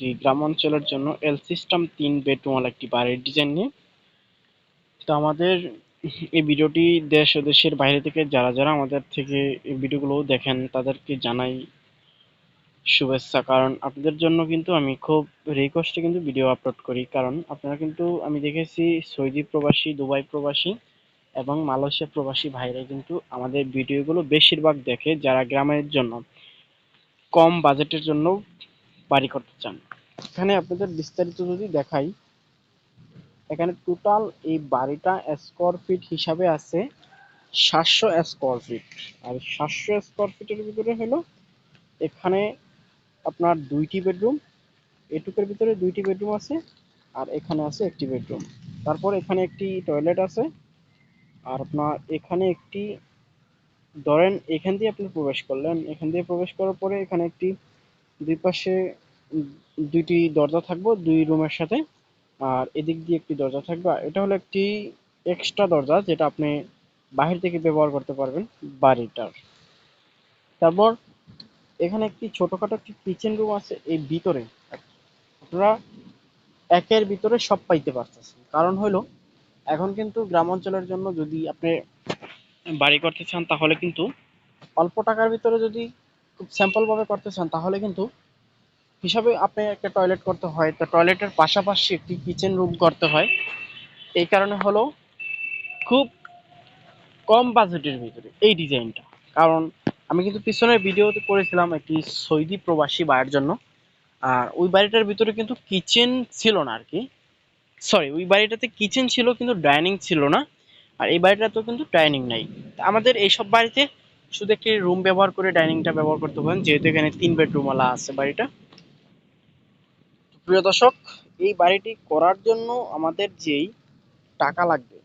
একটি গ্রাম অঞ্চলের জন্য এল সিস্টেম তিন বেডরুম একটি বাড়ির ডিজাইন নিয়ে। তো আমাদের এই ভিডিওটি দেশ ও দেশের বাইরে থেকে যারা যারা আমাদের থেকে এই ভিডিওগুলো দেখেন, তাদেরকে জানাই শুভেচ্ছা। কারণ আপনাদের জন্য কিন্তু আমি খুব রিকোয়েস্টে কিন্তু ভিডিও আপলোড করি। কারণ আপনারা কিন্তু, আমি দেখেছি সৌদি প্রবাসী, দুবাই প্রবাসী এবং মালয়েশিয়া প্রবাসী ভাইরা কিন্তু আমাদের ভিডিওগুলো বেশিরভাগ দেখে যারা গ্রামের জন্য কম বাজেটের জন্য বাড়ি করতে চান? এখানে আপনাদের বিস্তারিত যদি দেখাই, এখানে টোটাল এই বাড়িটা স্কোয়ার ফিট হিসাবে আছে সাতশো স্কোয়ার ফিট আর সাতশো স্কোয়ার ফিটের ভিতরে হলো এখানে আপনার দুইটি বেডরুম এটুকের ভিতরে দুইটি বেডরুম আছে, আর এখানে আছে একটি বেডরুম তারপর এখানে একটি টয়লেট আছে, আর আপনার এখানে একটি, ধরেন এখান দিয়ে আপনি প্রবেশ করলেন, এখান দিয়ে প্রবেশ করার পরে এখানে একটি দুই পাশে দুইটি দরজা থাকবে, দুই রুমের সাথে। আর এদিক দিয়ে একটি দরজা থাকবে। এটা হলো একটি এক্সট্রা দরজা, যেটা আপনি বাহির থেকে ব্যবহার করতে পারবেন বাড়িটার। তারপর এখানে একটি ছোটখাটো একটি কিচেন রুম আছে এই ভিতরে। আপনারা একের ভিতরে সব পাইতে পারতেছেন। কারণ হলো, এখন কিন্তু গ্রাম অঞ্চলের জন্য যদি আপনি বাড়ি করতে চান, তাহলে কিন্তু অল্প টাকার ভিতরে যদি খুব স্যাম্পল ভাবে করতে চান, তাহলে কিন্তু হিসাবে আপনি একটা টয়লেট করতে হয়। তো টয়লেটের পাশাপাশি একটি কিচেন রুম করতে হয়। এই কারণে হলো খুব কম বাজেটের ভিতরে এই ডিজাইনটা কারণ আমি কিন্তু পিছনের ভিডিওতে করেছিলাম একটি সৌদি প্রবাসী বাড়ির জন্য। আর ওই বাড়িটার ভিতরে কিন্তু কিচেন ছিল না আর কি। সরি ওই বাড়িটাতে কিচেন ছিল কিন্তু ডাইনিং ছিল না। আর এই বাড়িটাতেও কিন্তু ডাইনিং নাই। আমাদের এইসব বাড়িতে শুধু একটি রুম ব্যবহার করে ডাইনিংটা ব্যবহার করতে পারেন, যেহেতু এখানে তিন বেডরুম ওয়ালা আছে বাড়িটা। প্রিয় দর্শক, এই বাড়িটি করার জন্য আমাদের যেই টাকা লাগবে,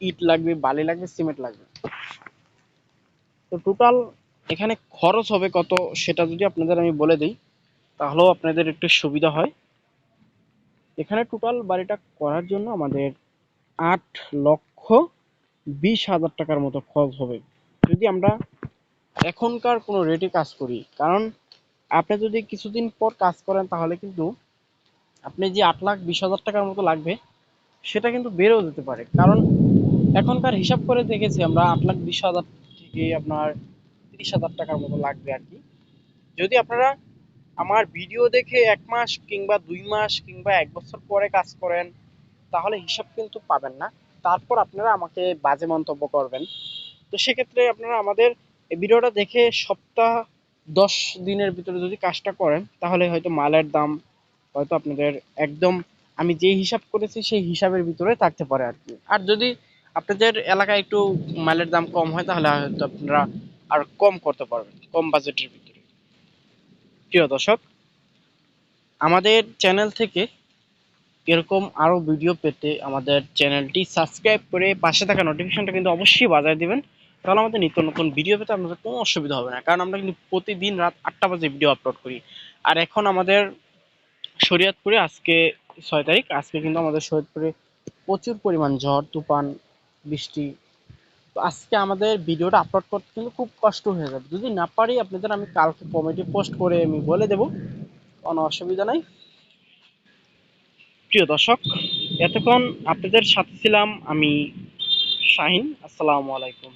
ইট লাগবে, বালি লাগবে, সিমেন্ট লাগবে। তো টোটাল এখানে খরচ হবে কত সেটা যদি আপনাদের আমি বলে দিই, তাহলেও আপনাদের একটু সুবিধা হয়। এখানে টোটাল বাড়িটা করার জন্য আমাদের আট লক্ষ বিশ হাজার টাকার মতো খরচ হবে। যদি আমরা এখনকার কোনো রেটে কাজ করি, কারণ আপনি যদি কিছুদিন পর কাজ করেন তাহলে কিন্তু আপনি যে আট লাখ বিশ হাজার টাকার মতো লাগবে, সেটা কিন্তু বেড়েও যেতে পারে। কারণ এখনকার হিসাব করে দেখেছি আমরা, আট লাখ বিশ হাজার থেকে আপনার তিরিশ হাজার টাকার মতো লাগবে আর কি। যদি আপনারা আমার ভিডিও দেখে এক মাস কিংবা দুই মাস কিংবা এক বছর পরে কাজ করেন, তাহলে হিসাব কিন্তু পাবেন না। তারপর আপনারা আমাকে বাজে মন্তব্য করবেন। তো সেক্ষেত্রে আপনারা আমাদের ভিডিওটা দেখে সপ্তাহ দশ দিনের ভিতরে যদি কাজটা করেন, তাহলে হয়তো মালের দাম হয়তো আপনাদের একদম, আমি যে হিসাব করেছি সেই হিসাবের ভিতরে থাকতে পারে আর কি। আর যদি আপনাদের এলাকায় একটু মালের দাম কম হয়, তাহলে হয়তো আপনারা আর কম করতে পারবেন, কম বাজেটের ভিতরে। প্রিয় দর্শক, আমাদের চ্যানেল থেকে এরকম আরও ভিডিও পেতে আমাদের চ্যানেলটি সাবস্ক্রাইব করে পাশে থাকা নোটিফিকেশনটা কিন্তু অবশ্যই বাজায় দিবেন। তাহলে আমাদের নিত্য নতুন ভিডিও পেতে আপনাদের কোনো অসুবিধা হবে না। কারণ আমরা কিন্তু প্রতিদিন রাত আটটা বাজে ভিডিও আপলোড করি। আর এখন আমাদের শরীয়তপুরে আজকে ছয় তারিখ, আজকে কিন্তু আমাদের শরীয়তপুরে প্রচুর পরিমাণ ঝড়, তুফান, বৃষ্টি। তো আজকে আমাদের ভিডিওটা আপলোড করতে কিন্তু খুব কষ্ট হয়ে যাবে। যদি না পারি আপনাদের আমি কালকে কমেডি পোস্ট করে আমি বলে দেব। কোনো অসুবিধা নাই। প্রিয় দর্শক, এতক্ষণ আপনাদের সাথে ছিলাম আমি শাহিন। আসসালামু আলাইকুম।